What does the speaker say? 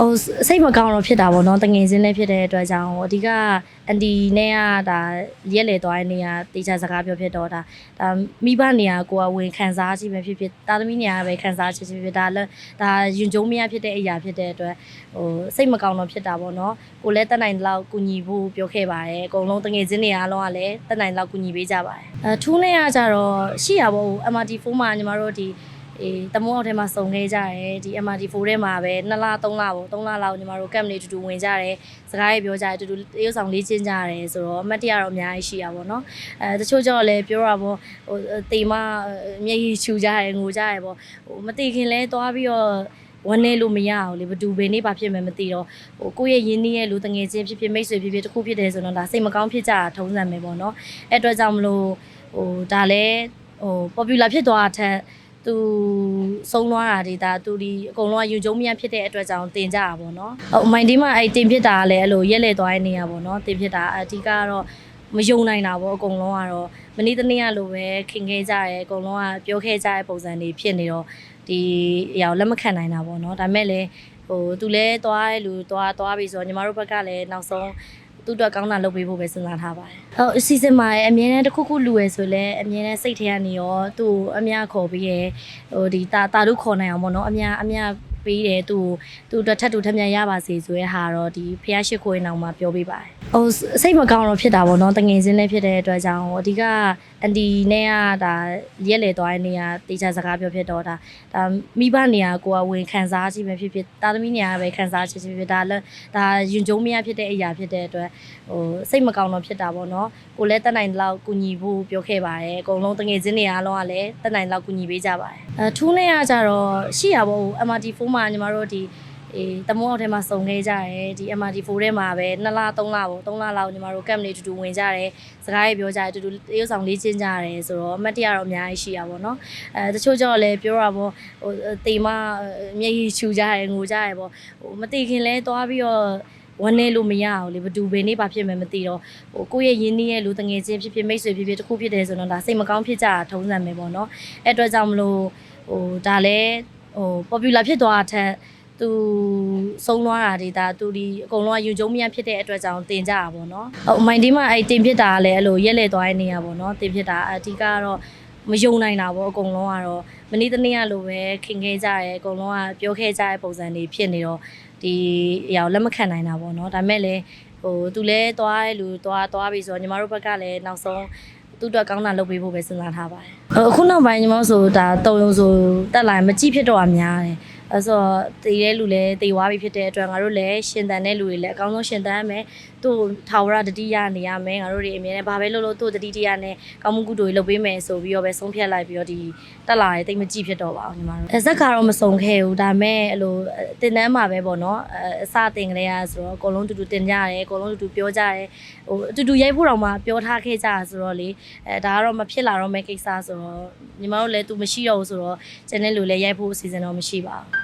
ဟိုစိတ်မကောင်းတော့ဖြစ်တာပေါ့နော်တငယ်ချင်းလည်းဖြစ်တဲ့အတွက်ကြောင့်ဟိုအဓိကအန်တီနဲ့ကဒါရက်လေသွားတဲ့နေရာတေချာစကားပြောဖြစ်တော့ဒါဒါမိဘနေရာကိုကဝင်ခံစားကြည့်ပဲဖြစ်ဖြစ်တာသမီနေရာပဲခံစားချင်ဖြစ်ဖြစ်ဒါလည်းဒါယဉ်ကျုံမရဖြစ်တဲ့အရာဖြစ်တဲ့အတွက်ဟိုစိတ်မကောင်းတော့ဖြစ်တာပေါ့နော်ကိုလည်းတက်နိုင်တဲ့လောက်ကူညီဖို့ပြောခဲ့ပါတယ်အကုန်လုံးတငယ်ချင်းတွေအားလုံးကလည်းတက်နိုင်တဲ့လောက်ကူညီပေးကြပါတယ်အဲထူးနေရကြတော့ရှိရပေါ့ဟို MRT4 မှာညီမတို့ဒီ အေးတမိုးအောက်ထဲမှာစုံခဲ့ကြတယ်ဒီ MRT4 ထဲမှာပဲ2လ3လပေါ့3လလောက်ညီမတို့ကမ်လေးတူတူဝင်ကြတယ်စကားရေးပြောကြတယ်တူတူတရုပ်ဆောင်လေးချင်းကြတယ်ဆိုတော့အမှတ်တရတော့အများကြီးရှိရပါတော့အဲတချို့ကြောလည်းပြောတာပေါ့ဟိုတေမမျက်ရည်ချူကြတယ်ငိုကြတယ်ပေါ့ဟိုမတိခင်လဲသွားပြီးတော့ဝန်းနေလို့မရအောင်လေဘသူဘယ်နေ့ပါဖြစ်မယ်မသိတော့ဟိုကိုယ့်ရဲ့ရင်းနှီးရဲ့လူတငယ်ချင်းဖြစ်ဖြစ်မိတ်ဆွေဖြစ်ဖြစ်တစ်ခုဖြစ်တယ်ဆိုတော့ဒါစိတ်မကောင်းဖြစ်ကြတာထုံးစံပဲပေါ့နော်အဲ့အတွက်ကြောင့်မလို့ဟိုဒါလည်းဟို popular ဖြစ်သွားတဲ့ထက် သူဆုံးသွားတာတွေဒါသူဒီအကုန်လုံးကယူကျုံမြတ်ဖြစ်တဲ့အတွက်ကြောင့်တင်ကြတာပေါ့နော်။ဟိုအမိုင်ဒီမှာအဲ့တင်ဖြစ်တာကလည်းအဲ့လိုရက်လေသွားတဲ့နေရပေါ့နော်။တင်ဖြစ်တာအဓိကကတော့မယုံနိုင်တာပေါ့အကုန်လုံးကတော့မနေ့တနေ့ကလိုပဲခင်ခဲ့ကြရဲအကုန်လုံးကပြောခဲ့ကြတဲ့ပုံစံတွေဖြစ်နေတော့ဒီအရာကိုလက်မခံနိုင်တာပေါ့နော်။ဒါမဲ့လည်းဟိုသူလဲသွားတဲ့လူသွားသွားပြီဆိုတော့ညီမတို့ဘက်ကလည်းနောက်ဆုံး သူ့အတွက်ကောင်းတာလုပ်ပေးဖို့ပဲစဉ်းစားထားပါတယ်။ဟုတ်အစီအစဉ်မှာလည်းအမြဲတမ်းတစ်ခုခုလူရယ်ဆိုလည်းအမြဲတမ်းစိတ်ထဲကနေရောသူ့ကိုအများခေါ်ပြီးရယ်ဟိုဒီတာတာတို့ခေါ်နိုင်အောင်ပေါ့နော်အများအများ ပေးတယ်သူ့ကိုသူ့အတွက်ထပ်တူထပ်မြတ်ရပါစေဆိုရဲဟာတော့ဒီဖះရှိခိုးရင်အောင်မှာပြောပေးပါတယ်။ဟိုစိတ်မကောင်းတော့ဖြစ်တာပေါ့နော်တငယ်ချင်းလည်းဖြစ်တဲ့အတွက်ကြောင့်ဟိုအဓိကအန်တီနဲ့ကဒါရက်လေသွားတဲ့နေရာတေချာစကားပြောဖြစ်တော့ဒါဒါမိဘနေရာကိုကဝင်ခံစားကြည့်ပဲဖြစ်ဖြစ်တာသမီနေရာပဲခံစားချင်ဖြစ်ဖြစ်ဒါလည်းဒါယဉ်ကျုံမရဖြစ်တဲ့အရာဖြစ်တဲ့အတွက်ဟိုစိတ်မကောင်းတော့ဖြစ်တာပေါ့နော်ကိုလည်းတက်နိုင်တဲ့လောက်ကူညီဖို့ပြောခဲ့ပါတယ်အကုန်လုံးတငယ်ချင်းတွေအားလုံးကလည်းတက်နိုင်တဲ့လောက်ကူညီပေးကြပါတယ်အဲထူးနေရကြတော့ရှိရပေါ့ဟို MRT4 မှာညီမတို့ဒီအေးတမိုးအောက်ထဲမှာစုံခဲ့ကြတယ်ဒီ MRT4 ထဲမှာပဲ2လ3လပေါ့3လလောက်ညီမတို့ကမ်လေးတူတူဝင်ကြတယ်စကားရေးပြောကြတယ်တူတူတရုပ်ဆောင်လေးချင်းကြတယ်ဆိုတော့အမှတ်တရတော့အများကြီးရှိရပါတော့အဲတချို့ကြောလည်းပြောတာပေါ့ဟိုတေမမျက်ရည်ချူကြတယ်ငိုကြတယ်ပေါ့ဟိုမတိခင်လဲသွားပြီးတော့ဝန်းနေလို့မရအောင်လေဘသူဘယ်နေ့ပါဖြစ်မယ်မသိတော့ဟိုကိုယ့်ရဲ့ရင်းနှီးရဲ့လူတငယ်ချင်းဖြစ်ဖြစ်မိတ်ဆွေဖြစ်ဖြစ်တစ်ခုဖြစ်တယ်ဆိုတော့ဒါစိတ်မကောင်းဖြစ်ကြတာထုံးစံပဲပေါ့နော်အဲ့အတွက်ကြောင့်မလို့ဟိုဒါလည်း ဟို popular ဖြစ်သွားတဲ့ထက်သူဆုံးသွားတာတွေဒါသူဒီအကုန်လုံးကယူကျုံမြတ်ဖြစ်တဲ့အတွက်ကြောင့်တင်ကြတာပေါ့နော်ဟိုအမိုင်ဒီမှာအဲ့တင်ဖြစ်တာကလည်းအဲ့လိုရက်လေသွားတဲ့နေရာပေါ့နော်တင်ဖြစ်တာအဓိကကတော့မယုံနိုင်တာပေါ့အကုန်လုံးကတော့မနေ့တနေ့ကလိုပဲခင်ခဲ့ကြရဲအကုန်လုံးကပြောခဲ့ကြတဲ့ပုံစံတွေဖြစ်နေတော့ဒီအရာကိုလက်မခံနိုင်တာပေါ့နော်ဒါမဲ့လည်းဟိုသူလဲသွားတဲ့လူသွားသွားပြီဆိုတော့ညီမတို့ဘက်ကလည်းနောက်ဆုံး သူ့အတွက်ကောင်းတာလုပ်ပေးဖို့ပဲစဉ်းစားထားပါတယ်။အခုနောက်ပိုင်းညီမတို့ဆိုဒါတုံရုံဆိုတက်လာရင်မကြည့်ဖြစ်တော့အများတယ်။ အဲဆိုတော့တည်တဲ့လူလည်းတည်သွားပြီဖြစ်တဲ့အတွက်ငါတို့လည်းရှင်တန်တဲ့လူတွေလည်းအကောင်းဆုံးရှင်တန်ရမယ်။သူ့ထာဝရတတိယနေရမယ်ငါတို့တွေအမြဲတမ်းဘာပဲလုပ်လို့သူ့တတိယနဲ့ကောင်းမှုကုသိုလ်တွေလုပ်ပေးမယ်ဆိုပြီးတော့ပဲဆုံးဖြတ်လိုက်ပြီးတော့ဒီတက်လာရင်တိတ်မကြည့်ဖြစ်တော့ပါဘူးညီမတို့။အဆက်ကတော့မစုံခဲ့ဘူးဒါပေမဲ့အဲ့လိုတင်တန်းမှာပဲပေါ့နော်။အစတင်ကလေးရဆိုတော့အကုန်လုံးတူတူတင်ကြရတယ်အကုန်လုံးတူတူပြောကြရတယ်ဟိုအတူတူရိုက်ဖို့တော့မှပြောထားခဲ့ကြတာဆိုတော့လေအဲဒါကတော့မဖြစ်လာတော့မယ့်ကိစ္စဆိုတော့ညီမတို့လည်းသူမရှိတော့ဘူးဆိုတော့ကျန်တဲ့လူလည်းရိုက်ဖို့အစီအစဉ်တော့မရှိပါဘူး